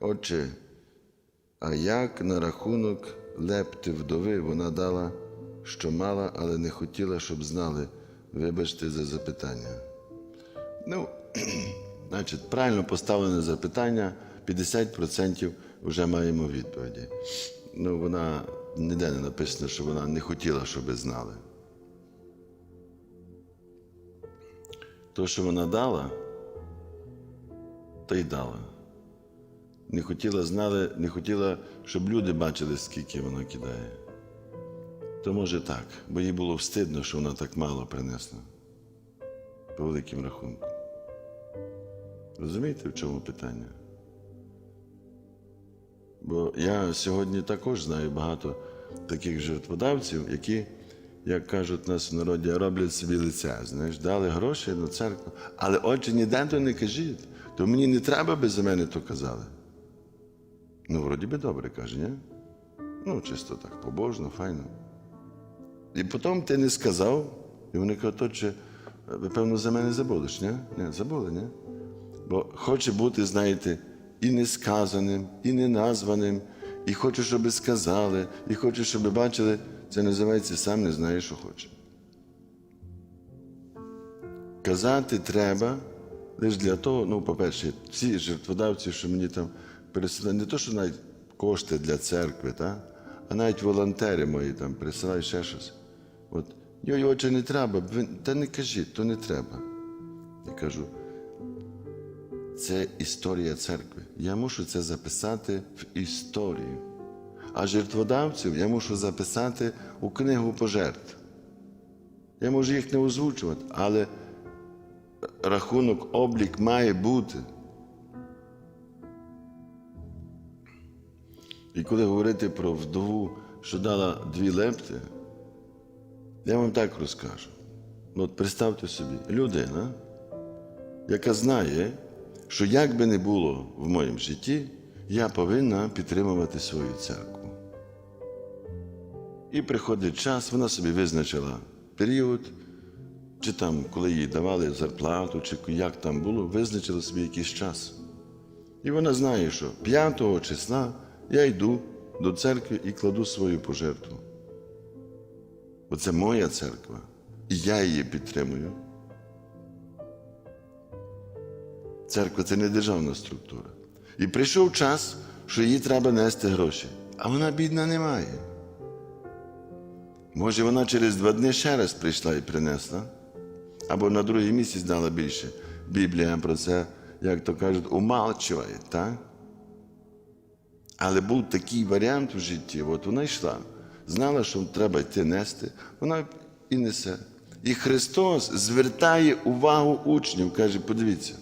Отче, а як на рахунок лепти вдови вона дала, що мала, але не хотіла, щоб знали. Вибачте за запитання. Ну, значить, правильно поставлене запитання, 50% вже маємо відповіді. Ну, вона ніде не написано, що вона не хотіла, щоб знали. То, що вона дала, то й дала. Не хотіла знали, не хотіла, щоб люди бачили, скільки вона кидає. То може так, бо їй було встидно, що вона так мало принесла. По великим рахунку. Розумієте, в чому питання? Бо я сьогодні також знаю багато таких жертводавців, які, як кажуть нас в народі, роблять собі лиця. Знаєш, дали гроші на церкву, але отже, ніде то не кажіть, то мені не треба би за мене то казали. Ну, вроді би добре каже, ні? Ну, чисто так, побожно, файно. І потім ти не сказав, і вони кажуть, отче, ви, певно, за мене забули ж, ні? Ні, забули, ні? Бо хоче бути, знаєте, і несказаним, і неназваним, і хоче, щоб сказали, і хоче, щоб бачили, це називається сам не знає, що хоче. Казати треба лише для того, ну, по-перше, всі жертводавці, що мені там пересилають, не то, що навіть кошти для церкви, та? а навіть волонтери мої там присилають ще щось. От, йой, отже, не треба, та не кажіть, то не треба. Я кажу, це історія церкви. Я мушу це записати в історію. А жертводавців я мушу записати у книгу пожертв. Я можу їх не озвучувати, але рахунок, облік має бути. І коли говорити про вдову, що дала дві лепти, я вам так розкажу. Ну, От представте собі, людина, яка знає, що як би не було в моєму житті, я повинна підтримувати свою церкву. І приходить час, вона собі визначила період, чи там, коли їй давали зарплату, чи як там було, визначила собі якийсь час. І вона знає, що 5 числа я йду до церкви і кладу свою пожертву. Бо це моя церква, і я її підтримую. Церква це не державна структура. І прийшов час, що їй треба нести гроші, а вона бідна не має. Може, вона через два дні ще раз прийшла і принесла, або на другий місяць дала більше. Біблія про це, як то кажуть, умалчує, так? Але був такий варіант у житті, от вона йшла, знала, що треба йти нести, вона і несе. І Христос звертає увагу учнів, каже, подивіться.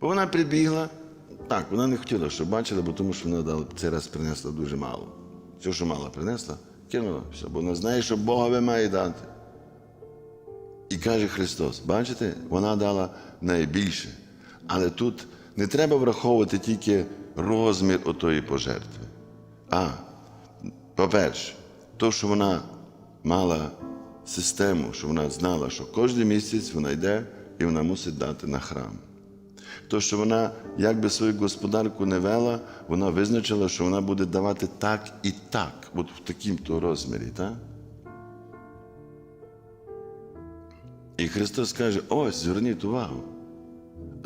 Бо вона прибігла, так, вона не хотіла, щоб бачили, бо тому що вона дала, цей раз принесла дуже мало. Все, що мало принесла, кинула все, бо вона знає, що Богові має дати. І каже Христос, бачите, вона дала найбільше. Але тут не треба враховувати тільки розмір отої пожертви. А, по-перше, то, що вона мала систему, що вона знала, що кожен місяць вона йде і вона мусить дати на храм. То, що вона, як би свою господарку не вела, вона визначила, що вона буде давати так і так, от в такому-то розмірі. Так? І Христос каже: ось, зверніть увагу.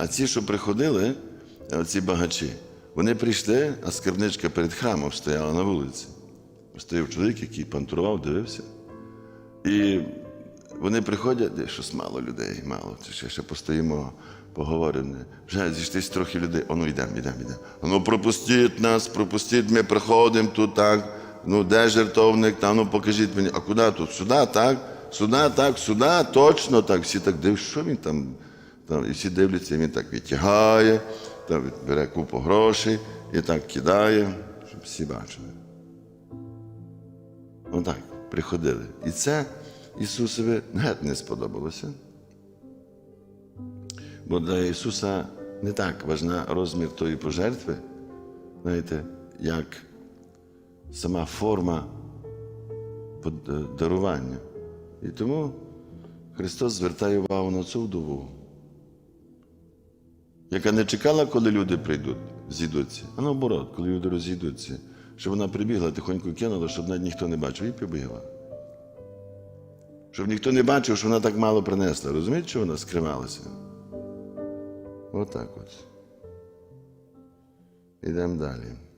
А ці, що приходили, ці багачі, вони прийшли, а скарбничка перед храмом стояла на вулиці. Стояв чоловік, який пантурував, дивився. І вони приходять, де щось мало людей, мало. Це ще, ще постоїмо, поговоримо. Вже зійшлись трохи людей. О, ну йдемо, йдемо, йдемо. Ну пропустіть нас, пропустіть, ми приходимо тут так. Ну, де жертовник, там, ну покажіть мені, а куди тут? Сюди, так? Сюди, так, сюди, точно так. Всі так дивляться, що він там, там. І всі дивляться, він так відтягає, там бере купу грошей і так кидає, щоб всі бачили. Отак, приходили. І це Ісусові геть не сподобалося. Бо для Ісуса не так важна розмір тої пожертви, знаєте, як сама форма дарування. І тому Христос звертає увагу на цю вдову. Яка не чекала, коли люди прийдуть, зійдуться, а наоборот, коли люди розійдуться, щоб вона прибігла, тихонько кинула, щоб навіть ніхто не бачив, і прибігла. Щоб ніхто не бачив, що вона так мало принесла. Розумієте, що вона скривалася? Отак от. Ідемо далі.